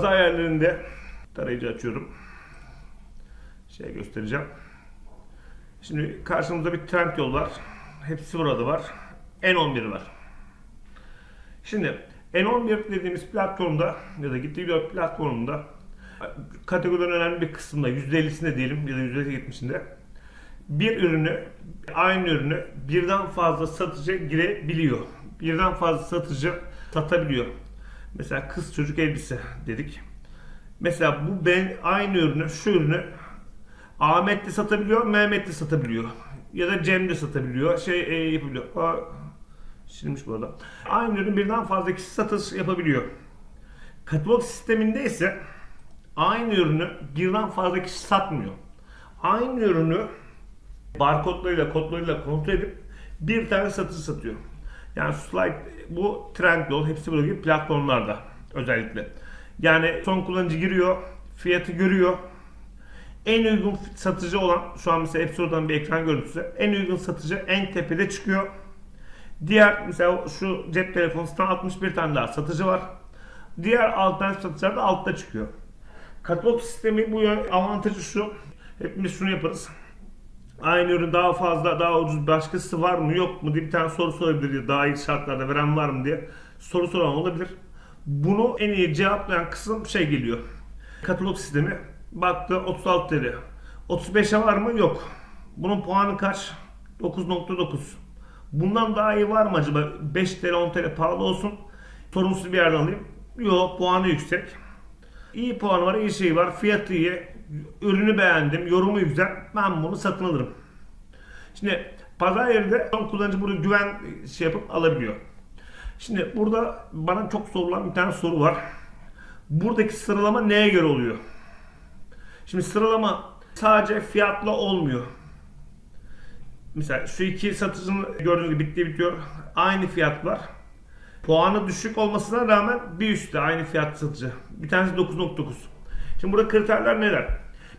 pazar yerlerinde tarayıcı açıyorum. Şey göstereceğim. Şimdi karşımızda bir trend yol var. Hepsi burada var. N11 var. Şimdi N11 dediğimiz platformda ya da gittiği bir platformunda kategorinin önemli bir kısmında %50'sinde diyelim ya da %70'inde bir ürünü aynı ürünü birden fazla satıcı girebiliyor. Birden fazla satıcı satabiliyor. Mesela kız çocuk elbise dedik. Mesela bu ben aynı ürünü şu ürünü Ahmet de satabiliyor, Mehmet de satabiliyor. Ya da Cem de satabiliyor. Şey e, yapabiliyor. Aa, Silmiş bu arada. Aynı ürün birden fazla kişi satış yapabiliyor. Katalog sisteminde ise aynı ürünü birden fazla kişi satmıyor. Aynı ürünü barkodlarıyla, kodlarıyla kontrol edip bir tane satıcı satıyor. Yani slide bu Trendyol hepsi böyle gibi platformlarda özellikle. Yani son kullanıcı giriyor, fiyatı görüyor. En uygun satıcı olan şu an mesela oradan bir ekran görüntüsü. En uygun satıcı en tepede çıkıyor. Diğer mesela şu cep telefonu satan 61 tane daha satıcı var. Diğer alternatif satıcılar da altta çıkıyor. Katalog sistemi bu avantajı şu. Hepimiz şunu yaparız. Aynı ürün daha fazla, daha ucuz başkası var mı yok mu diye bir tane soru sorabilir. Daha iyi şartlarda veren var mı diye soru soran olabilir. Bunu en iyi cevaplayan kısım şey geliyor. Katalog sistemi baktı 36 lira. 35'e var mı? Yok. Bunun puanı kaç? 9.9. Bundan daha iyi var mı acaba? 5 TL 10 TL pahalı olsun. Sorunsuz bir yerden alayım. Yok puanı yüksek. İyi puanı var, iyi şey var, fiyatı iyi, ürünü beğendim, yorumu güzel. Ben bunu satın alırım. Şimdi pazar yerinde son kullanıcı burada güven şey yapıp alabiliyor. Şimdi burada bana çok sorulan bir tane soru var. Buradaki sıralama neye göre oluyor? Şimdi sıralama sadece fiyatla olmuyor. Mesela şu iki satıcının gördüğünüz gibi bitti bitiyor. Aynı fiyatlar. Puanı düşük olmasına rağmen bir üstte aynı fiyat satıcı. Bir tanesi 9.9. Şimdi burada kriterler neler?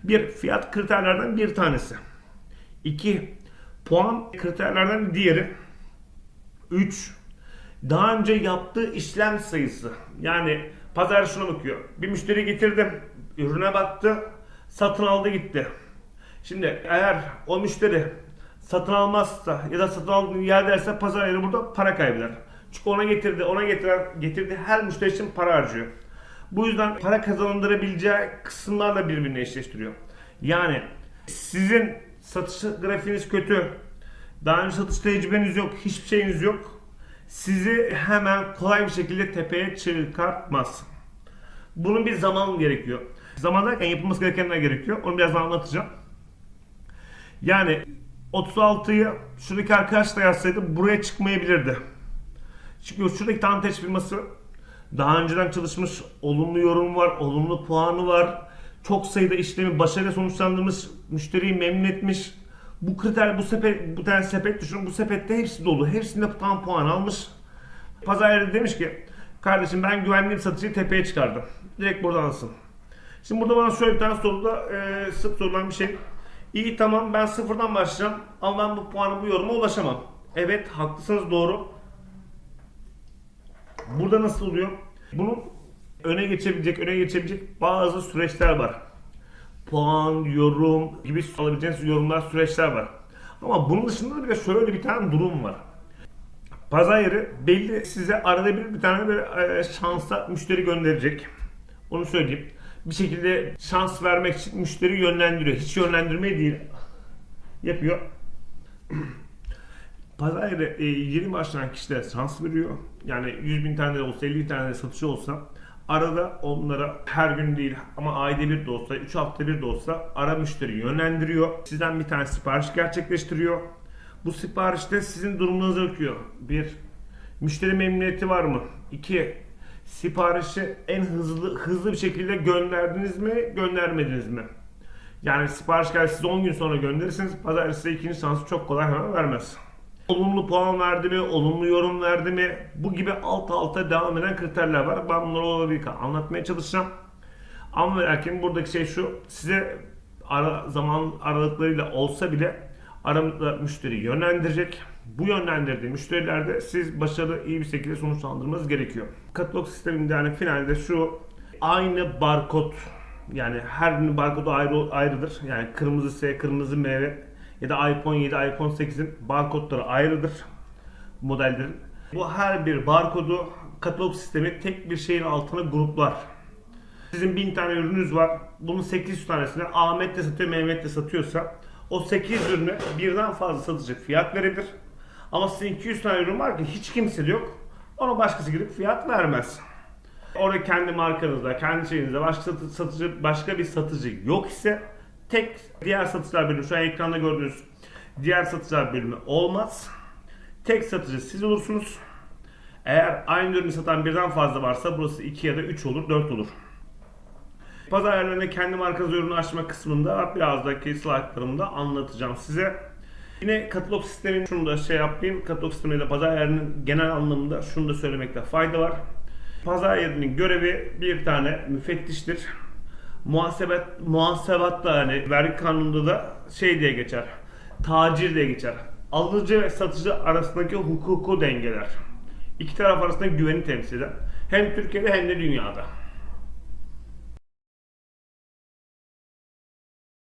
Bir, fiyat kriterlerden bir tanesi. İki, puan kriterlerden diğeri. Üç, daha önce yaptığı işlem sayısı. Yani pazar şuna bakıyor. Bir müşteri getirdim, ürüne baktı, satın aldı gitti. Şimdi eğer o müşteri satın almazsa ya da satın aldığı yer derse pazar yeri burada para kaybeder. Çünkü ona getirdi, ona getiren, getirdiği her müşteri için para harcıyor. Bu yüzden para kazandırabileceği kısımlarla birbirini eşleştiriyor. Yani sizin satış grafiğiniz kötü, daha önce satış tecrübeniz yok, hiçbir şeyiniz yok. Sizi hemen kolay bir şekilde tepeye çıkartmaz. Bunun bir zaman gerekiyor. Zaman derken yapılması gerekenler gerekiyor. Onu birazdan anlatacağım. Yani 36'yı şuradaki arkadaş da yazsaydı buraya çıkmayabilirdi. Çünkü şuradaki tanıteç firması daha önceden çalışmış, olumlu yorum var, olumlu puanı var. Çok sayıda işlemi başarıyla sonuçlandırmış, müşteriyi memnun etmiş. Bu kriter, bu sepet, bu tane sepet düşünün, bu sepette hepsi dolu. Hepsinde tam puan almış. Pazar yeri demiş ki, kardeşim ben güvenliğim satıcıyı tepeye çıkardım. Direkt buradan alsın. Şimdi burada bana şöyle bir tane soruda e, sık sorulan bir şey. İyi tamam ben sıfırdan başlayacağım ama ben bu puanı bu yoruma ulaşamam. Evet haklısınız doğru. Burada nasıl oluyor? Bunun öne geçebilecek, öne geçebilecek bazı süreçler var. Puan, yorum gibi alabileceğiniz yorumlar, süreçler var. Ama bunun dışında da bir şöyle bir tane durum var. Pazar yeri belli size arada bir bir tane böyle e, şansa müşteri gönderecek. Onu söyleyeyim. Bir şekilde şans vermek için müşteri yönlendiriyor. Hiç yönlendirme değil. Yapıyor. Pazar yeri e, yeni başlayan kişilere şans veriyor. Yani 100 bin tane de olsa 50 bin tane de satışı olsa arada onlara her gün değil ama ayda bir de olsa 3 hafta bir de olsa ara müşteri yönlendiriyor. Sizden bir tane sipariş gerçekleştiriyor. Bu siparişte sizin durumunuzu bakıyor. Bir, müşteri memnuniyeti var mı? İki, siparişi en hızlı hızlı bir şekilde gönderdiniz mi, göndermediniz mi? Yani sipariş geldi siz 10 gün sonra gönderirsiniz. Pazar size ikinci şansı çok kolay hemen vermez. Olumlu puan verdi mi, olumlu yorum verdi mi? Bu gibi alt alta devam eden kriterler var. Ben bunları olabildiğince anlatmaya çalışacağım. Ama lakin buradaki şey şu, size ara zaman aralıklarıyla olsa bile aramızda müşteri yönlendirecek. Bu yönlendirdiği müşterilerde siz başarılı iyi bir şekilde sonuçlandırmanız gerekiyor. Katalog sisteminde yani finalde şu aynı barkod yani her birinin barkodu ayrı ayrıdır. Yani kırmızı ise kırmızı meyve ya da iPhone 7, iPhone 8'in barkodları ayrıdır modellerin. Bu her bir barkodu katalog sistemi tek bir şeyin altına gruplar. Sizin 1000 tane ürününüz var. Bunun 800 tanesini Ahmet de satıyor, Mehmet de satıyorsa o 8 ürünü birden fazla satacak fiyat verebilir. Ama sizin 200 tane ürün var ki hiç kimse yok. Ona başkası girip fiyat vermez. Orada kendi markanızda, kendi şeyinizde başka satı- satıcı, başka bir satıcı yok ise tek diğer satıcılar bölümü, şu an ekranda gördüğünüz diğer satıcılar bölümü olmaz. Tek satıcı siz olursunuz. Eğer aynı ürünü satan birden fazla varsa burası 2 ya da 3 olur, 4 olur. Pazar yerlerinde kendi markanız ürünü açma kısmında birazdaki slaytlarımda anlatacağım size. Yine katalog sistemi şunu da şey yapayım. Katalog sistemiyle pazar yerinin genel anlamında şunu da söylemekte fayda var. Pazar yerinin görevi bir tane müfettiştir. Muhasebet, muhasebat da hani vergi kanununda da şey diye geçer. Tacir diye geçer. Alıcı ve satıcı arasındaki hukuku dengeler. İki taraf arasında güveni temsil eder. Hem Türkiye'de hem de dünyada.